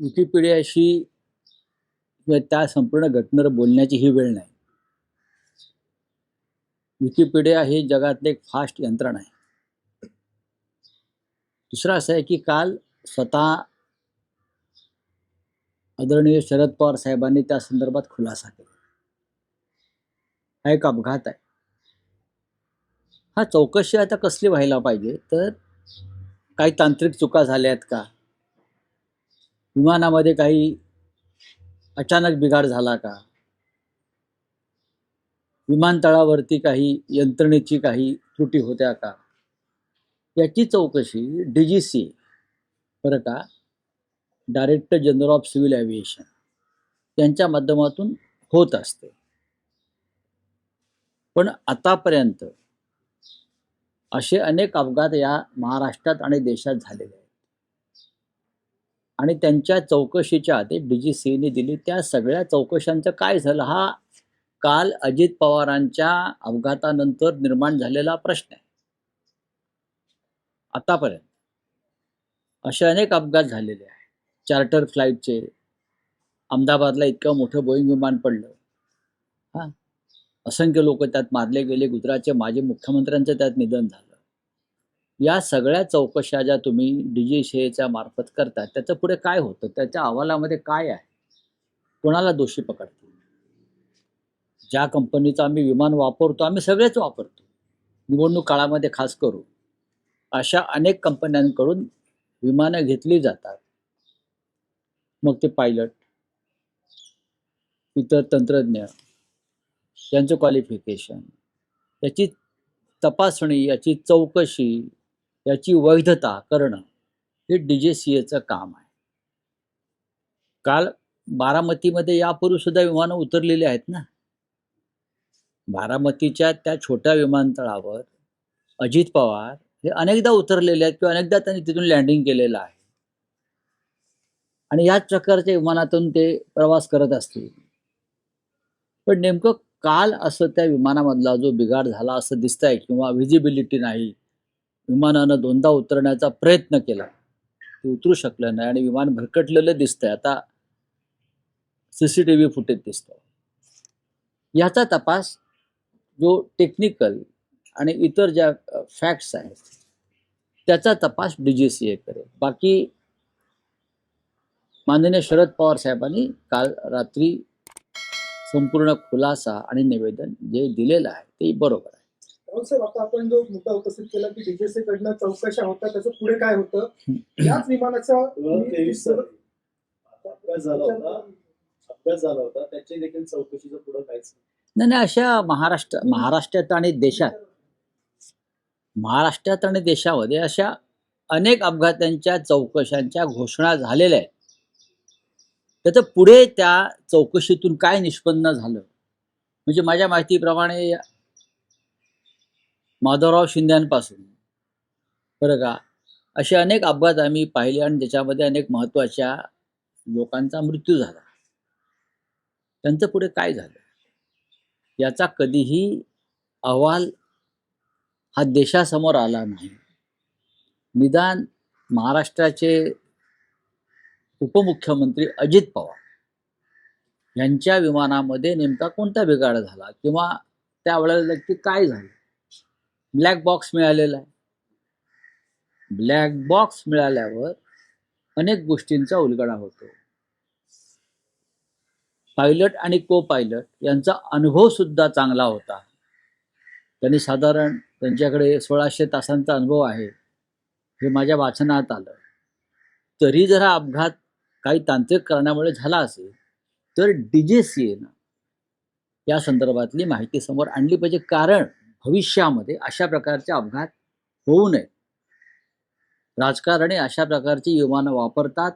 विकिपीडियाशी किंवा त्या संपूर्ण घटनेवर बोलण्याची ही वेळ नाही. विकिपीडिया ही जगातले एक फास्ट यंत्रणा आहे. दुसरं असं आहे की काल स्वतः आदरणीय शरद पवार साहेबांनी त्या संदर्भात खुलासा केला. हा एक अपघात आहे. हा चौकशी आता कसली व्हायला पाहिजे? तर काही तांत्रिक चुका झाल्या आहेत का? विमानामध्ये काही अचानक बिघाड झाला का? विमानतळावरती काही यंत्रणेची काही त्रुटी होत्या का? याची चौकशी डी जी सी बरं का director general of civil aviation यांच्या माध्यमातून होत असते. पण आतापर्यंत असे अनेक अपघात या महाराष्ट्रात आणि देशात झालेले आहेत. आणि त्यांच्या चौकशीच्या आधी डी जी सीने दिली. त्या सगळ्या चौकशांचं काय झालं? हा काल अजित पवारांच्या अपघातानंतर निर्माण झालेला प्रश्न आहे. आतापर्यंत असे अनेक अपघात झालेले आहेत. चार्टर फ्लाईटचे अहमदाबादला इतकं मोठं बोईंग विमान पडलं. हां? असंख्य लोक त्यात मारले गेले. गुजरातचे माजी मुख्यमंत्र्यांचं त्यात निधन झालं. या सगळ्या चौकशा ज्या तुम्ही डी जी सीच्या मार्फत करता त्याचं पुढे काय होतं? त्याच्या अहवालामध्ये काय आहे? कोणाला दोषी पकडतील? ज्या कंपनीचं आम्ही विमान वापरतो आम्ही सगळेच वापरतो. निवडणूक काळामध्ये खास करू अशा अनेक कंपन्यांकडून विमानं घेतली जातात. मग ते पायलट इतर तंत्रज्ञ यांचं क्वालिफिकेशन याची तपासणी याची चौकशी याची वैधता करणं हे डी जे सी एचं काम आहे. काल बारामतीमध्ये यापूर्वी सुद्धा विमानं उतरलेली आहेत ना? बारामतीच्या त्या छोट्या विमानतळावर अजित पवार हे अनेकदा उतरलेले आहेत किंवा अनेकदा त्यांनी तिथून लँडिंग केलेलं आहे. आणि याच प्रकारच्या विमानातून ते प्रवास करत असतील. पण नेमकं काल असं त्या विमानामधला जो बिघाड झाला असं दिसतंय किंवा व्हिजिबिलिटी नाही विमानानं दोनदा उतरण्याचा प्रयत्न केला. ते उतरू शकलं नाही आणि विमान भरकटलेलं दिसतंय. आता C C T V footage दिसतंय. याचा तपास जो टेक्निकल आणि इतर ज्या फॅक्ट्स आहेत त्याचा तपास डी जी सी ए करेल. बाकी माननीय शरद पवार साहेबांनी काल रात्री संपूर्ण खुलासा आणि निवेदन जे दिलेलं आहे ते बरोबर आहे. साहेब आता आपण जो मुद्दा उपस्थित केला की डीजेसी कडनं चौकशा होत्या त्याचं पुढे काय होतं? याच विमानाचा दोन हजार तेवीस साली आता अपघात झाला होता अपघात झाला होता त्याची देखील चौकशीचं पुढं काहीच नाही. नाही नाही अशा महाराष्ट्र महाराष्ट्रात आणि देशात महाराष्ट्रात आणि देशामध्ये अशा अनेक अपघातांच्या चौकशांच्या घोषणा झालेल्या आहेत. त्याचं पुढे त्या चौकशीतून काय निष्पन्न झालं? म्हणजे माझ्या माहितीप्रमाणे माधवराव शिंद्यांपासून. बरं का? असे अनेक अपघात आम्ही पाहिले आणि ज्याच्यामध्ये अनेक महत्त्वाच्या लोकांचा मृत्यू झाला. त्यांचं पुढे काय झालं? याचा कधीही अहवाल हा देशासमोर आला नाही. निदान महाराष्ट्राचे उपमुख्यमंत्री अजित पवार यांच्या विमानामध्ये नेमका कोणता बिघाड झाला किंवा त्यावेळेला नक्की काय झालं? ब्लॅक बॉक्स मिळालेला आहे. ब्लॅक बॉक्स मिळाल्यावर अनेक गोष्टींचा उलगडा होतो. पायलट आणि को पायलट यांचा अनुभव सुद्धा चांगला होता. त्यांनी साधारण त्यांच्याकडे सोळाशे तासांचा अनुभव आहे. हे माझ्या वाचनात आलं. तरी जर हा अपघात काही तांत्रिक कारणामुळे झाला असेल तर डी जे सी एनं या संदर्भातली माहिती समोर आणली पाहिजे. कारण भविष्यामध्ये अशा प्रकारचे अपघात होऊ नये राजकारणी अशा प्रकारची विमानं वापरतात.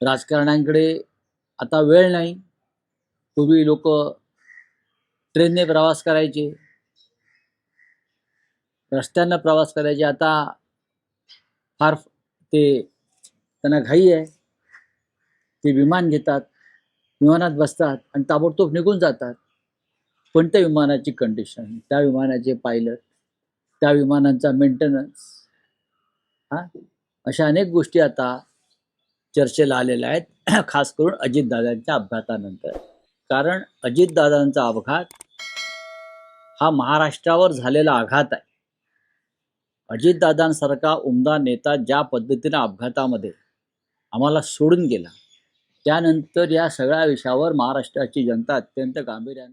राजकारण्यांकडे आता वेळ नाही. पूर्वी लोक ट्रेनने प्रवास करायचे. रस्त्यानं प्रवास करायचे. आता फार ते त्यांना घाई आहे. ते विमान घेतात विमानात बसतात आणि ताबडतोब निघून जातात. पण त्या विमानाची कंडिशन त्या विमानाचे पायलट त्या विमानांचा मेंटेनन्स हा? अशा अनेक गोष्टी आता चर्चेला आलेल्या आहेत खास करून अजितदादांच्या अपघातानंतर कारण अजितदादांचा अपघात हा महाराष्ट्रावर झालेला आघात आहे. अजितदादांसारखा उमदा नेता ज्या पद्धतीनं अपघातामध्ये आम्हाला सोडून गेला त्यानंतर या सगळ्या विषयावर महाराष्ट्राची जनता अत्यंत गांभीर्याने